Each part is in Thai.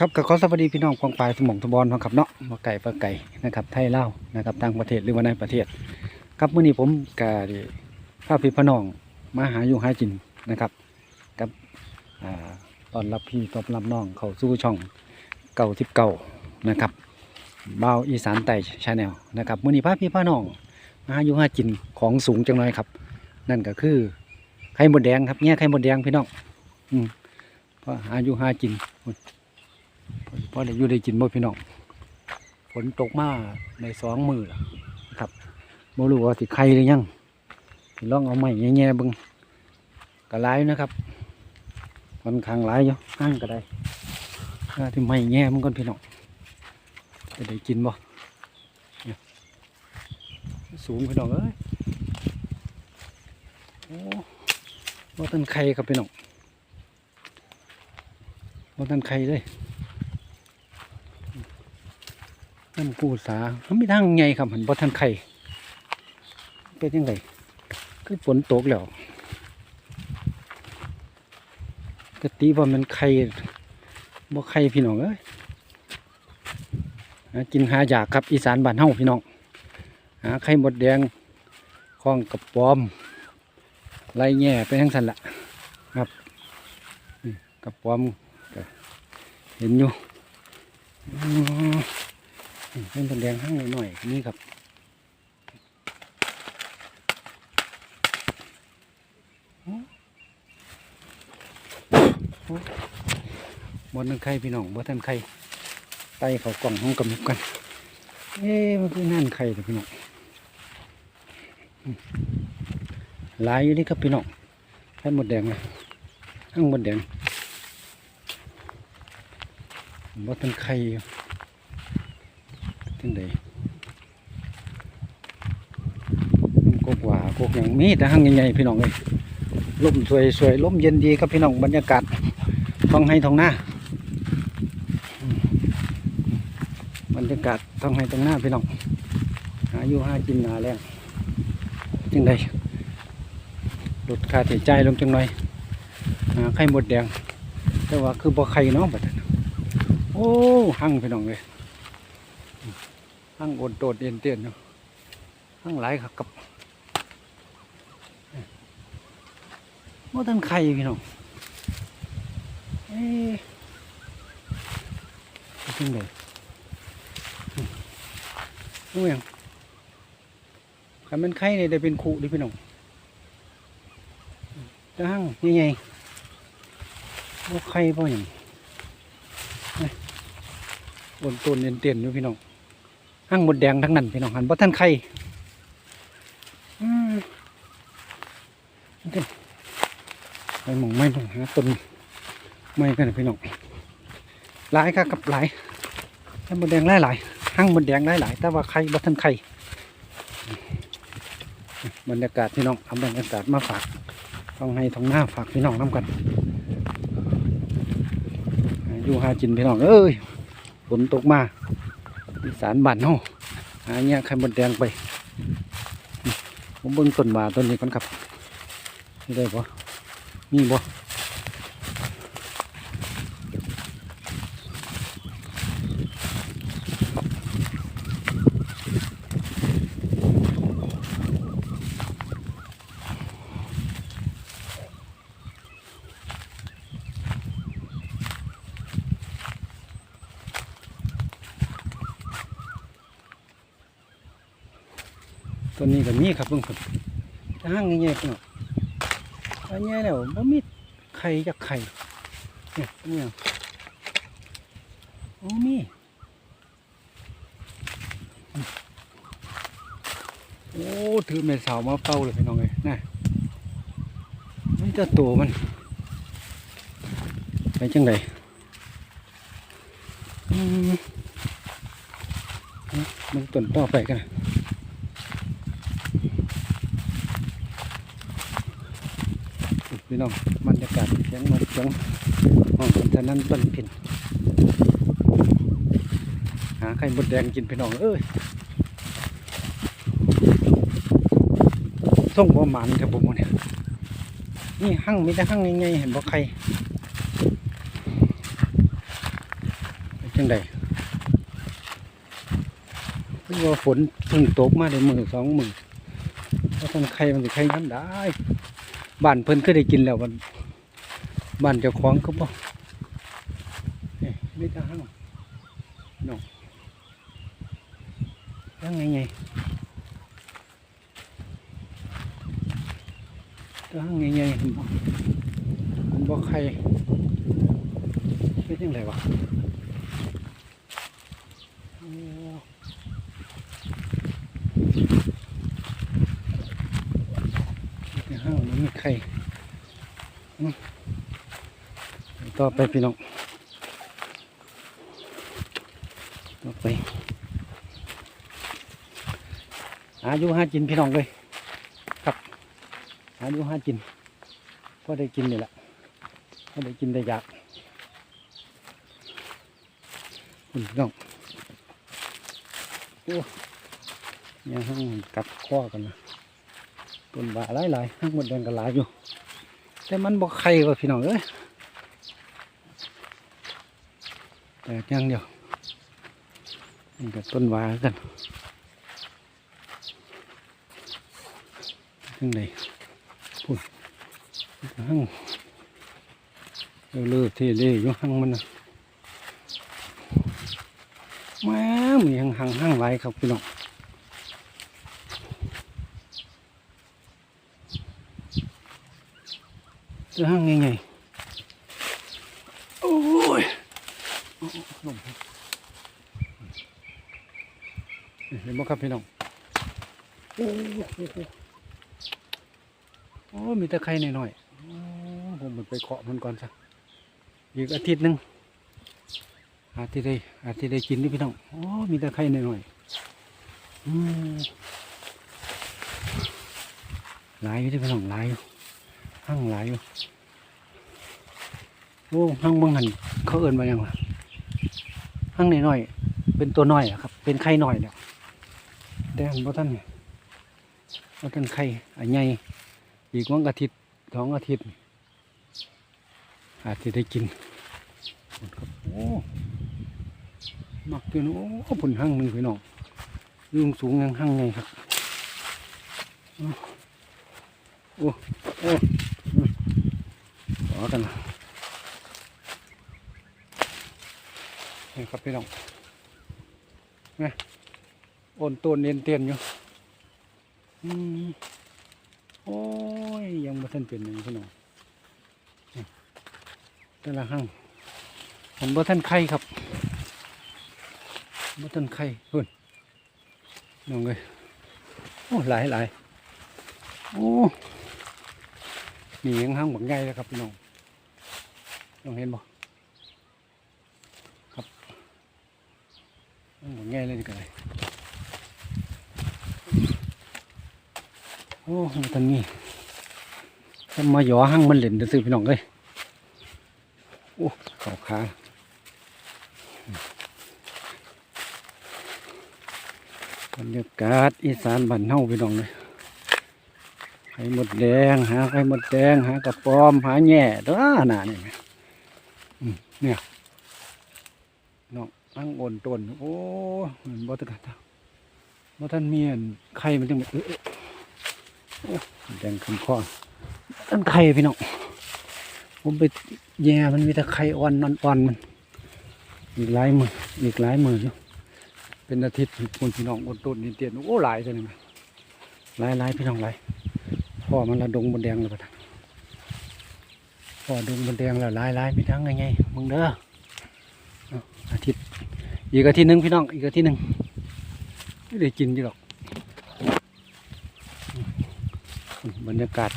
ครับกับขอสวัสดีพี่น้องกองปลายสมองสมบอลนาะครับเนาะมาไก่ปลาไก่นะครับไทยเล่านะครับต่างประเทศหรือว่าในประเทศ ครับเมื้อนี้ผมกาพาพี่พี่น้องมาหาอยู่หากินนะครับกับตอนรับพี่ตอนรับน้องเขาสู่ช่องเก่าทิพเก่านะครับเบาอีสานไต่ชาแนลนะครับเมื้อนี้พาพี่พี่น้องมาหาอยู่หากินของสูงจังเลยครับ นั่นก็คือไข่หมดแดงครับเนี่ยไข่หมดแดงพี่น้อง อืมพอหาอยู่หากิน อได้อยู่ได้กินบ่พี่น้องฝนตกมาในสองมือล้วครับบ่รู้ว่าสิใครหรือยังสิลองเอาไม้แง่ๆบิ่งก็หลายอยู่นะครับค่อนข้างหลายอยู่ห้างก็ได้ถ้าที่ไม้แง่มันก่อนพี่น้องจะได้กินบ่สูงพี่น้องเอ้ยโอ้บ่ทันไข่ครับพี่น้องบ่ทันไข่เลย น้ำกูสาเขาไม่ทั้งไงครับหันบ่ทันไข่เป็นยังไงคือฝนตกแล้วกติว่ามันไข่บ่ไข่พี่น้องเอ้ยกินหาอยากครับอีสานบ้านเฮาพี่น้องหาไข่หมดแดงคล้องกับปอมไรแง่ไปทั้งสันละครับกับปอมเห็นอยู่ เป็นแดงห้างหน่อยๆนี่ครับบนทันไข่พี่น้องบนทันไข่ไตเขากล่องห้องกำมุกกันเอ๊ะมันคือนั่นไข่แต่พี่น้องหลายอยู่นี่ครับพี่น้องไข่หมดแดงนะห้างหมดแดงบนทันไข่ จังไดกกว่ากกอย่างมีแต่หังใหญ่ๆพี่น้องเลยลมสวยสวยๆลมเย็นดีครับพี่น้องบรรยากาศท้องให้ท้องหน้าบรรยากาศท้องให้ท้องหน้าพี่น้องหาอยู่หากินหาแรงจังไดลดค่าใช้จ่ายลงจังหน่อยหาไข่หมดแดง แต่ว่าคือบ่ไข่เนาะบัดนั้นโอ้หังพี่น้องเลย ห้างโอดโดดเด่นเด่นเนาะห้างหลายครับกับว่าท่านไข่พี่น้องเอ๊ะเป็นจังไดรู้ยังคันมันไข่เนี่ยได้เป็นขู่ดิพี่น้องจะห้างยังไงว่าไข่เพราะหยังเอ้ยโอนต้นเด่นเด่นอยู่พี่น้อง ห้างหมดแดงทั้งนั้นพี่น้องหันบ่ท่านไข่อืมนี่ไปหมองไม้ต้องหาต้นไม้กันพี่น้องหลายครับกับหลายห้างหมดแดงหลายหลายห้างหมดแดงหลายหลายแต่ว่าไข่บ่ท่านไข่บรรยากาศพี่น้องเอาบรรยากาศมาฝากต้องให้ท้องหน้าฝากพี่น้องน้ำกัน อยู่หาจินพี่น้องเอ้ยฝนตกมา อีสานบ้านเฮาหาเนี่ยไข่มดแดงไป ผมเบิ่งต้นหมาต้นนี้ก่อนครับได้บ่มีบ่ ต้นนี้ก็มีครับเบิ่งผมจะห่างง่ายๆพี่น้องอันนี้แล้วบ่มีไข่จากไข่เนี่ยเนี่ยโอ้มีโอ้ถือแม่สาวมาเป่าเลยพี่น้องเอ้ยน่ะมันจะโตมันไปจังไดอืมเอามันต้นต่อไปกัน พี่น้องบรรยากาศเสียงมันเสียงห้องคนทนั้นต้นพินหาไข่มดแดงกินพี่น้องเอ้ยส่งบ่หมันครับผมเนี่ยนี่หั่งมีแต่หั่งง่ายๆเห็นบ่ไข่จังใดคือว่าฝนเพิ่งตกมาได้มือสองมือเพราะท่านไข่มันสิไข่น้ำได้ บ้านเพิ่นก็ได้กินแล้ววันบ้านเจ้าของก็บ่เอ้ยไม่ได้ห้างน้องยังไงไงตั้งไงไงมันบ่มันบ่ใครเป็นยังไงวะโอ้ มีแต่ห้างมันมีใครอืมไปต่อไปพี่น้องต่อไปหายู่หากินพี่น้องเลยครับหายู่หากินก็ได้กินนี่แหละก็ได้กินได้ยากคุณพี่น้องโอ้ยังห้างกัดข้อกันนะ ต้นบาหลายหลายๆห้างหมดแดงกันหลายอยู่ แต่มันบอกใครว่าพี่น้องเอ้ยแต่ยังเดียวมันกับต้นวากันยังไงพูดห้างเลือๆที่เล่อยู่ห้างมันนะแม่มีห้างห้างห้างไรครับพี่น้อง จะห้างไงไงโอ้ยโอ้โหลมเห็นไหมครับพี่น้องโอ้โหโอ้มีตะไคร้หน่อยๆโอ้ผมมันไปเคาะมันก่อนซะอีกอาทิตย์หนึ่งอาทิตย์ได้อาทิตย์ได้กินนี่พี่น้องโอ้มีตะไคร้หน่อยๆหลายอยู่ที่พี่น้องหลายอยู่ ห้างหลายอยู่โอ้ห้างบางหันเขาเอินมายังวะห้างน้อยๆเป็นตัวน้อยอะครับ เป็นไข่น้อยเนี่ยแต่อันบ่ท่านบ่ท่านไข่อันใหญ่อีกวันอาทิตย์สองอาทิตย์ อาจจะได้กินครับโอ้มักอยู่นโอ้ผลหั่งหนึ่งพี่น้องยุงสูงยังหั่งไงครับ โอ้ โอ้ อืมขอกันนะนี่ครับพี่น้องนี่โอนตัวเนียนเตียนอยู่อืมโอ้ย ยังบ่ทันเป็นอย่างพี่น้องนี่แต่ละห้างผมบ่ทันไข่ครับบ่ทันไข่เพิ่นน้องเลยโอ้หลายหลายโอ้นี่ยังห้างบักใหญ่แล้วครับพี่น้อง น้องเห็นบ่ครับห้างบักใหญ่เลยนี่ก็เลยโอ้ตอนนี้ถ้ามาหยอห้างมันเหล่นซื้อพี่น้องเลยโอ้เขาขาบรรยากาศอีสานบ้านเฮาพี่น้องเลยไข่มดแดงหาไข่มดแดงหากระปอมหาแหน่ด้อหน่านี่ เนี่ยน้องอังโอนต้นโอ้มันบ่ตะกัดบ่ท่านเมีอันไข่มันจังแบบเอ้อแดงขึ้นคอต้นไข่พี่น้องผมไปแย่มันมีแต่ไข่อ่อนนอนอ่อนมันอีกหลายหมืออีกหลายหมืออยู่เป็นอาทิตย์คนพี่น้องอดต้นนี่เตียนโอ้หลายจังเลยนะหลายหลายพี่น้องหลายพ่อมันละดงบนแดงเลยปะท่าน พอดงบนแดงแล้วลายลายไปทั้งไงไงมึงเด้ออาทิตย์อีกอาทิตย์หนึ่งพี่น้องอีกอาทิตย์หนึ่งไม่ได้กินอยู่หรอกบรรยากาศ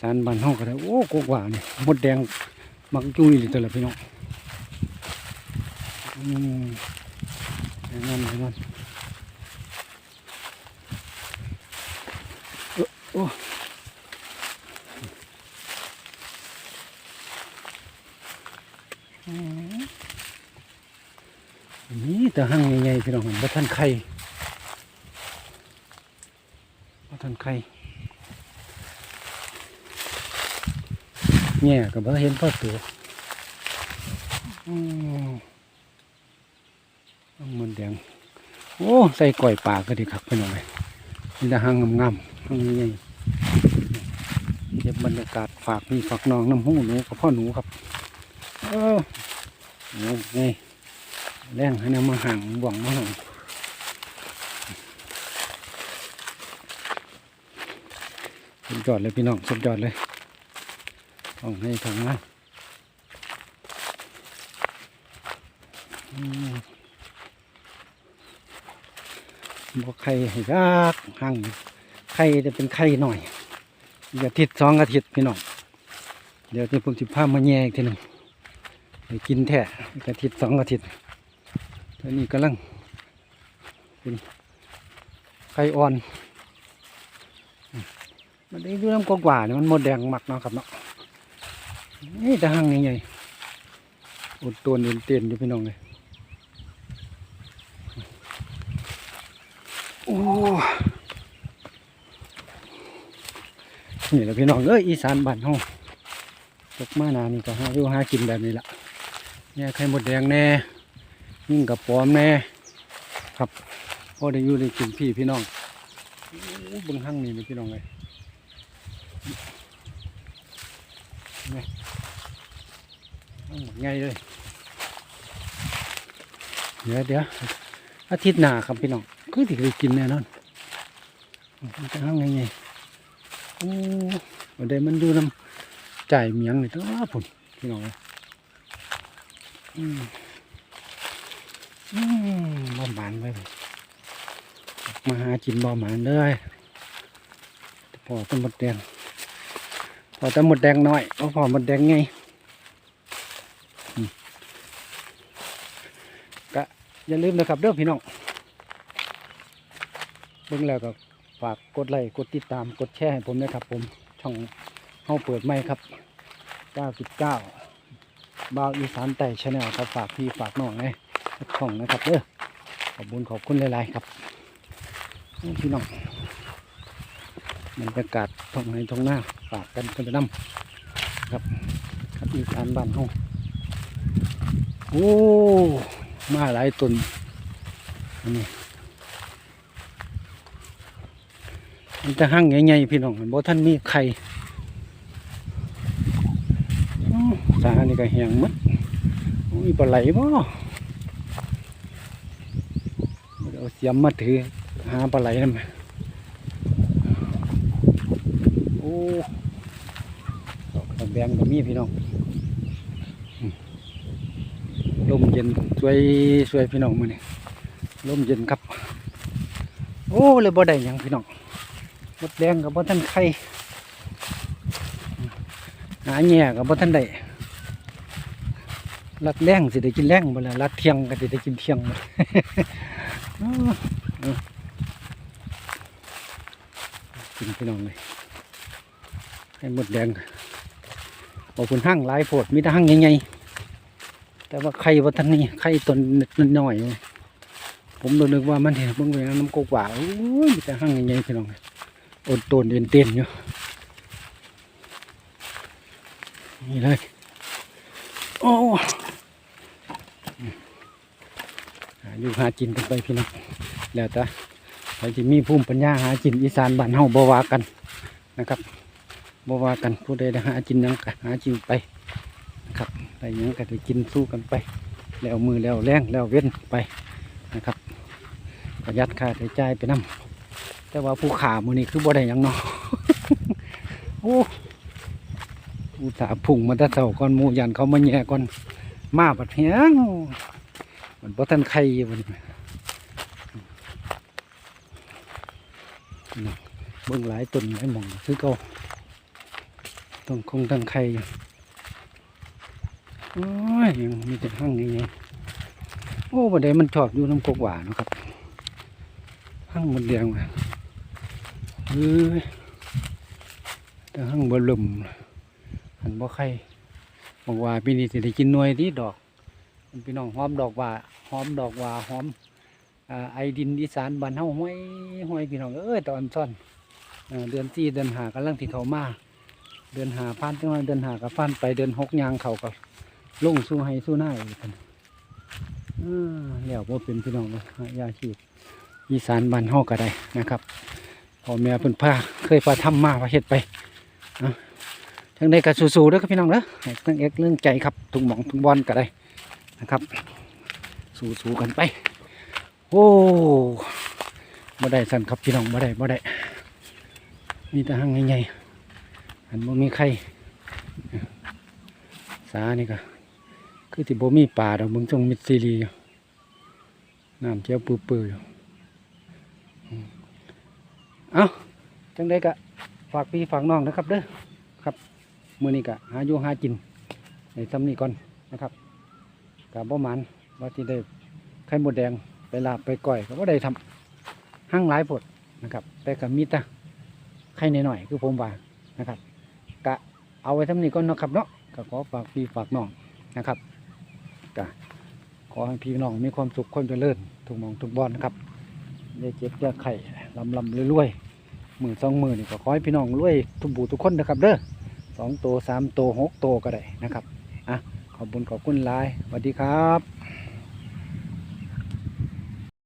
สารบ้านห้องก็ได้โอ้กกว่านี่มดแดงมักจุ้ยเลยตัวละพี่น้องอืมอย่างนั้นอย่างนั้นเอ้อโอ้อืม นี่แต่หั่งใหญ่ๆพี่น้องบ่ทันไข่บ่ทันไข่เนี่ยก็บ่เห็นพ่อตัวอืมห้างมันแดงโอ้ใส่ก่อยปลาก็ดีครับพี่น้องเลยนี่แต่ห้างงามๆห้างใหญ่เก็บบรรยากาศฝากพี่ฝากน้องน้ำหูหนูกับพ่อหนูครับ เออโอ้ไงแรงให้นำมาห่างบ่วงมาห่างสุดยอดเลยพี่น้องสุดยอดเลยต้องให้ทางนั้นอืมบอกไข่ให้ยากห่างไข่จะเป็นไข่หน่อยอีกอาทิตย์สองอาทิตย์พี่น้องเดี๋ยวที่ผมสิพามาแย่อีกทีหนึ่ง กินแท้อีกอาทิตย์สองอาทิตย์ตอนนี้กำลังเป็นไข่อ่อน มันได้ดูน้ำกว่าๆเนี่ยมันหมดแดงมักเนาะครับเนาะนี่ต่ห้างใหญ่ๆอุดตัวเนียนเตียนอยู่พี่น้องเลยโอ้นี่แหละพี่น้องเอ้ยอีสานบ้านเฮาตกมานานี่ก็หาอยู่หากินแบบนี้ละ เนี่ยไข่หมดแดงแน่ยิ่งกับปอมแน่ครับพอได้อยู่ได้กินพี่พี่น้องอบึงห้างนี่เลยพี่น้องเลยเอาหมดไงเลยเดี๋ยวเดี๋ยวอาทิตย์หน้าครับพี่น้องคือที่ได้กินแน่นอนจะห้างไงไงโอ้วันใดมันอยู่น้ำจ่ายเมียงนี่ตัวผุนพี่น้องเลย อืมอืมบ่หมานไปเลยมาหากินบ่หมานเลยพอต้นมดแดงพอต้นมดแดงน้อยพอพอมดแดงไงอย่าลืมนะครับเด้อพี่น้องเบิ่งแล้วก็ฝากกดไลค์กดติดตามกดแชร์ให้ผมนะครับผมช่องเฮาเปิดไม่ครับ 99 บ่าวอีสานไต่ชาแนลครับฝากพี่ฝากน้องไงช่องนะครับเด้อขอบคุณขอบคุณหลายๆครับพี่น้องบรรยากาศท้องในท้องหน้าฝากกันกันไปน้ำครับ ครับอีสานบ้านเฮาโอ้มาหลายต้นอันนี้มันจะหั่งใหญ่ๆพี่น้องมันบ่ท่านมีไข่อื้อสานี่ก็แหงมัดอุ้ยปลาไหลบ่เอาเสียมมาถือหาปลาไหลนั่นมาโอ้กระแบงก็มีพี่น้องลมเย็นช่วยช่วยพี่น้องมาเนี่ยลมเย็นครับ โอ้เลยบ่ได้ยังพี่น้องมดแดงกับบ่ท่านไข่หาแง่กับบ่ท่านได้ รัดแรงสิได้กินแรงบ่ละรัดเที่ยงก็สิได้กินเที่ยงบ่อ้าวเอากินพี่น้องเลยให้หมดแดงบอกคุณห้างหลายโพดมีแต่ห้างใหญ่ๆแต่ว่าไข่วัฒนนี่ไข่ตนน้อยผมนึกว่ามันเห็นเบางเวลาน้ำกกว่าโอ้ยมีแต่ห้างใหญ่ๆพี่น้องอดตนเด่นเต้นอยู่นี่เลยโอ้หา อยู่หากินกันไปพี่น้องแล้วแต่ใครที่มีภูมิปัญญาหากินอีสานบ้านเฮาบ่ว่ากันนะครับบ่ว่ากันผู้ใดได้หากินหยังกหากินไปนะครับไปหยังก็ได้กินสู้กันไป แล้วมือแล้วแรงแล้วเว้นไปนะครับประหยัดค่าใช้จ่ายไปนํแต่ว่าผู้ขามือนี้คือบ่ได้ยังเนาะโอ้อุตส่าห์พุ่งมาตะเสาก่อนมูยันเขามาแย่ก่อนมาบัดเฮียง มันบ่ทันใครอยู่บนี้เบิ่งหลายต้นหลายหม่องคือเก่าต้องคงตั้งใครอยู่โอ้ยยังมีแต่ห้างนี้ไงโอ้บันไดมันชอบอยู่น้ำกกหวานนะครับห้างมันเดียงมาเอ้ยแต่ห้างบลมหันบ่ไข่บอกว่าปีนี้สิได้กินหน่วยที่ดอกมันพี่น้องหอมดอกว่า หอมดอกว่าหอมอไอดินอีสานบ้านเฮาห้อยห้อยพี่น้องเอ้ยตอนซ่อนเดือนสี่เดือนหากำลังที่เขามาเดือนหาพันจังหวะเดือนหากับพันไปเดือนหกยางเขากับลงสู้ให้สู้หน้าอีกกันแล้วบ่เป็นพี่น้องเนาะหายาชีพอีสานบ้านเฮาก็ได้นะครับพ่อแม่เพิ่นพาเคยพาทำมาพาเฮ็ดไปนะจังไดก็สู้ๆด้อครับพี่น้องเด้อทั้งเอกเรื่องใจครับทุกหม่องทุกบอลก็ได้นะครับ สู้ๆกันไป โอ้บ่ได้สั่นครับพี่น้องบ่ได้บ่ได้มีแต่หังใหญ่ๆอันบ่มีใครสานี่ก็คือที่บ่มีป่าดอกมึงจงมิดซีรีอยู่น้ำเจียวปื้อๆอยู่เอ้าจังได้ก็ฝากพี่ฝากน้องนะครับเด้อครับมือนี้ก็หาอยู่หากินในซ้ำนี้ก่อนนะครับกับบ่มัน ว่าที่ได้ไข่มดแดงไปลาบไปก้อยก็บ่ได้ทำหั่งหลายผดนะครับ แต่ก็มีแต่ไข่หน่อยๆคือผมว่านะครับกะเอาไว้ทำนี้ก่อนนะครับเนาะก็ขอฝากพี่ฝากน้องนะครับกะขอให้พี่น้องมีความสุขความเจริญทุกมองทุกบอนนะครับอย่าเจ็บอย่าไข่ลำลำรวยๆหมื่นสองหมื่นนี่ก็ขอให้พี่น้องรวยทุกบูทุกคนนะครับ เด้อสองโตสามโตหกโตก็ได้นะครับอะขอบคุญขอบคุณหลายสวัสดีครับ